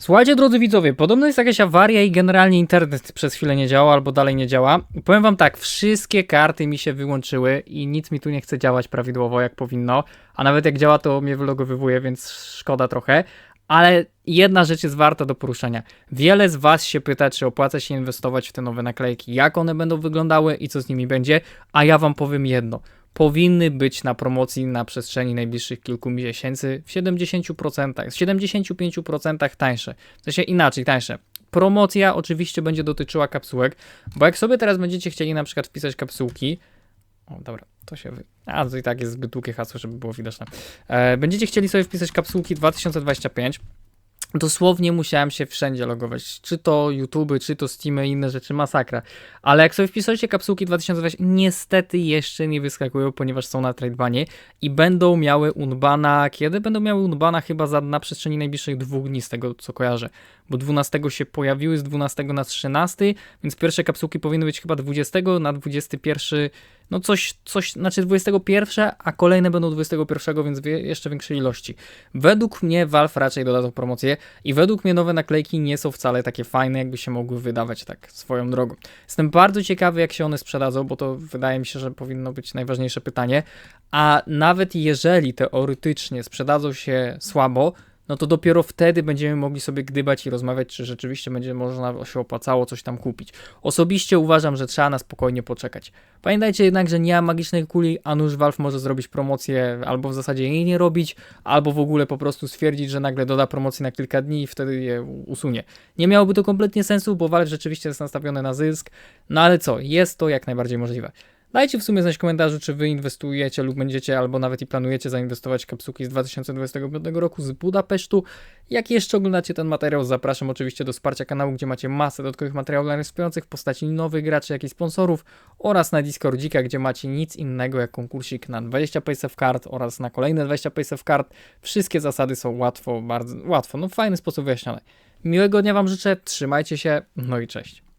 Słuchajcie, drodzy widzowie, podobno jest jakaś awaria i generalnie internet przez chwilę nie działa albo dalej nie działa. Powiem wam tak, wszystkie karty mi się wyłączyły i nic mi tu nie chce działać prawidłowo jak powinno, a nawet jak działa to mnie wylogowywuje, więc szkoda trochę. Ale jedna rzecz jest warta do poruszenia. Wiele z Was się pyta, czy opłaca się inwestować w te nowe naklejki, jak one będą wyglądały i co z nimi będzie, a ja Wam powiem jedno. Powinny być na promocji na przestrzeni najbliższych kilku miesięcy w 70%, z 75% tańsze. W sensie inaczej, tańsze. Promocja oczywiście będzie dotyczyła kapsułek, bo jak sobie teraz będziecie chcieli na przykład wpisać kapsułki, o, dobra, to się. Wy... A, to i tak jest zbyt długie hasło, żeby było widoczne. E, będziecie chcieli sobie wpisać kapsułki 2025. Dosłownie musiałem się wszędzie logować. Czy to YouTube, czy to Steamy inne rzeczy, masakra. Ale jak sobie wpisujecie kapsułki 2020, niestety jeszcze nie wyskakują, ponieważ są na tradebanie i będą miały unbana. Kiedy będą miały unbana? Chyba za, na przestrzeni najbliższych dwóch dni, z tego co kojarzę. Bo 12 się pojawiły, z 12 na 13, więc pierwsze kapsułki powinny być chyba 20 na 21. No coś, coś, znaczy 21, a kolejne będą 21, więc wie, jeszcze większej ilości. Według mnie Valve raczej doda tą promocję i według mnie nowe naklejki nie są wcale takie fajne, jakby się mogły wydawać tak swoją drogą. Jestem bardzo ciekawy, jak się one sprzedadzą, bo to wydaje mi się, że powinno być najważniejsze pytanie. A nawet jeżeli teoretycznie sprzedadzą się słabo, no to dopiero wtedy będziemy mogli sobie gdybać i rozmawiać, czy rzeczywiście będzie można się opłacało coś tam kupić. Osobiście uważam, że trzeba na spokojnie poczekać. Pamiętajcie jednak, że nie ma magicznej kuli, a nuż Valve może zrobić promocję, albo w zasadzie jej nie robić, albo w ogóle po prostu stwierdzić, że nagle doda promocję na kilka dni i wtedy je usunie. Nie miałoby to kompletnie sensu, bo Valve rzeczywiście jest nastawione na zysk, no ale co, jest to jak najbardziej możliwe. Dajcie w sumie znać w komentarzu, czy wy inwestujecie lub będziecie, albo nawet i planujecie zainwestować w kapsułki z 2025 roku z Budapesztu. Jak jeszcze oglądacie ten materiał, zapraszam oczywiście do wsparcia kanału, gdzie macie masę dodatkowych materiałów dla wspierających w postaci nowych graczy, jak i sponsorów oraz na Discordzika, gdzie macie nic innego jak konkursik na 20 of card oraz na kolejne 20 of card. Wszystkie zasady są łatwo, bardzo łatwo, no w fajny sposób wyjaśnione. Miłego dnia Wam życzę, trzymajcie się, no i cześć.